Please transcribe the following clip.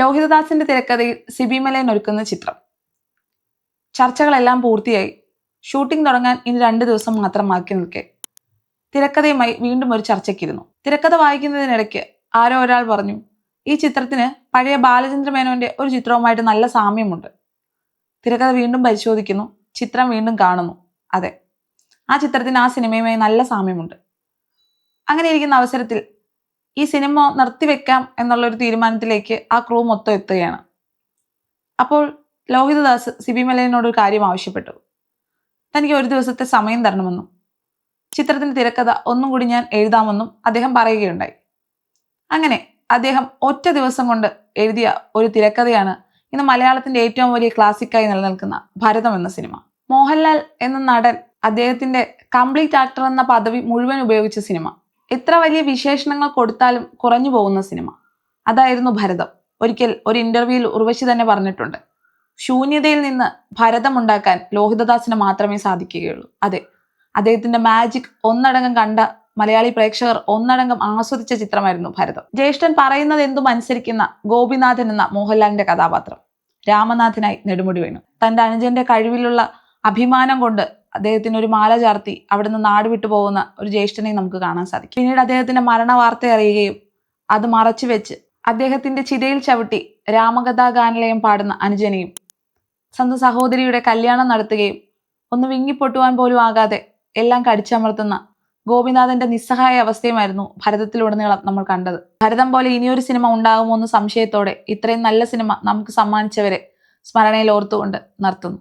ലോഹിതദാസിന്റെ തിരക്കഥയിൽ സിബി മലയൻ ഒരുക്കുന്ന ചിത്രം. ചർച്ചകളെല്ലാം പൂർത്തിയായി. ഷൂട്ടിംഗ് തുടങ്ങാൻ ഇനി രണ്ട് ദിവസം മാത്രം ബാക്കി നിൽക്കെ. തിരക്കഥയുമായി വീണ്ടും ഒരു ചർച്ചയ്ക്കിരുന്നു. തിരക്കഥ വായിക്കുന്നതിനിടയ്ക്ക് ആരോ ഒരാൾ പറഞ്ഞു ഈ ചിത്രത്തിന് പഴയ ബാലചന്ദ്ര മേനോന്റെ ഒരു ചിത്രവുമായിട്ട് നല്ല സാമ്യമുണ്ട്. തിരക്കഥ വീണ്ടും പരിശോധിക്കുന്നു ചിത്രം വീണ്ടും കാണുന്നു. അതെ ആ ചിത്രത്തിന് ആ സിനിമയുമായി നല്ല സാമ്യമുണ്ട്. അങ്ങനെ ഇരിക്കുന്ന അവസരത്തിൽ ഈ സിനിമ നിർത്തിവെക്കാം എന്നുള്ള ഒരു തീരുമാനത്തിലേക്ക് ആ ക്രൂ മൊത്തം എത്തുകയാണ്. അപ്പോൾ ലോഹിതദാസ് സിബി മലയനോട് ഒരു കാര്യം ആവശ്യപ്പെട്ടു. തനിക്ക് ഒരു ദിവസത്തെ സമയം തരണമെന്നും ചിത്രത്തിന്റെ തിരക്കഥ ഒന്നും കൂടി ഞാൻ എഴുതാമെന്നും അദ്ദേഹം പറയുകയുണ്ടായി. അങ്ങനെ അദ്ദേഹം ഒറ്റ ദിവസം കൊണ്ട് എഴുതിയ ഒരു തിരക്കഥയാണ് ഇന്ന് മലയാളത്തിന്റെ ഏറ്റവും വലിയ ക്ലാസിക്കായി നിലനിൽക്കുന്ന ഭരതം എന്ന സിനിമ. മോഹൻലാൽ എന്ന നടൻ അദ്ദേഹത്തിന്റെ കംപ്ലീറ്റ് ആക്ടർ എന്ന പദവി മുഴുവൻ ഉപയോഗിച്ച സിനിമ. എത്ര വലിയ വിശേഷണങ്ങൾ കൊടുത്താലും കുറഞ്ഞു പോകുന്ന സിനിമ. അതായിരുന്നു ഭരതം. ഒരിക്കൽ ഒരു ഇന്റർവ്യൂവിൽ ഉർവശി തന്നെ പറഞ്ഞിട്ടുണ്ട്. ശൂന്യതയിൽ നിന്ന് ഭരതം ഉണ്ടാക്കാൻ ലോഹിതദാസിന് മാത്രമേ സാധിക്കുകയുള്ളൂ. അതെ അദ്ദേഹത്തിന്റെ മാജിക് ഒന്നടങ്കം കണ്ട മലയാളി പ്രേക്ഷകർ ഒന്നടങ്കം ആസ്വദിച്ച ചിത്രമായിരുന്നു ഭരതം. ജ്യേഷ്ഠൻ പറയുന്നത് എന്തും അനുസരിക്കുന്ന ഗോപിനാഥൻ എന്ന മോഹൻലാലിന്റെ കഥാപാത്രം. രാമനാഥനായി നെടുമുടി വീണു. തന്റെ അനുജന്റെ കഴിവിലുള്ള അഭിമാനം കൊണ്ട് അദ്ദേഹത്തിന് ഒരു മാല ചാർത്തി അവിടുന്ന് നാട് വിട്ടു പോകുന്ന ഒരു ജ്യേഷ്ഠനെ നമുക്ക് കാണാൻ സാധിക്കും. പിന്നീട് അദ്ദേഹത്തിന്റെ മരണ വാർത്ത അറിയുകയും അത് മറച്ചു വെച്ച് അദ്ദേഹത്തിന്റെ ചിതയിൽ ചവിട്ടി രാമകഥാ ഗാനലയം പാടുന്ന അനുജനെയും സ്വന്തം സഹോദരിയുടെ കല്യാണം നടത്തുകയും ഒന്ന് വിങ്ങിപ്പൊട്ടുവാൻ പോലും ആകാതെ എല്ലാം കടിച്ചമർത്തുന്ന ഗോപിനാഥന്റെ നിസ്സഹായ അവസ്ഥയുമായിരുന്നു ഭരതത്തിലുടനീളം നമ്മൾ കണ്ടത്. ഭരതം പോലെ ഇനിയൊരു സിനിമ ഉണ്ടാകുമോ എന്ന് സംശയത്തോടെ ഇത്രയും നല്ല സിനിമ നമുക്ക് സമ്മാനിച്ചവരെ സ്മരണയിൽ ഓർത്തുകൊണ്ട് നിർത്തുന്നു.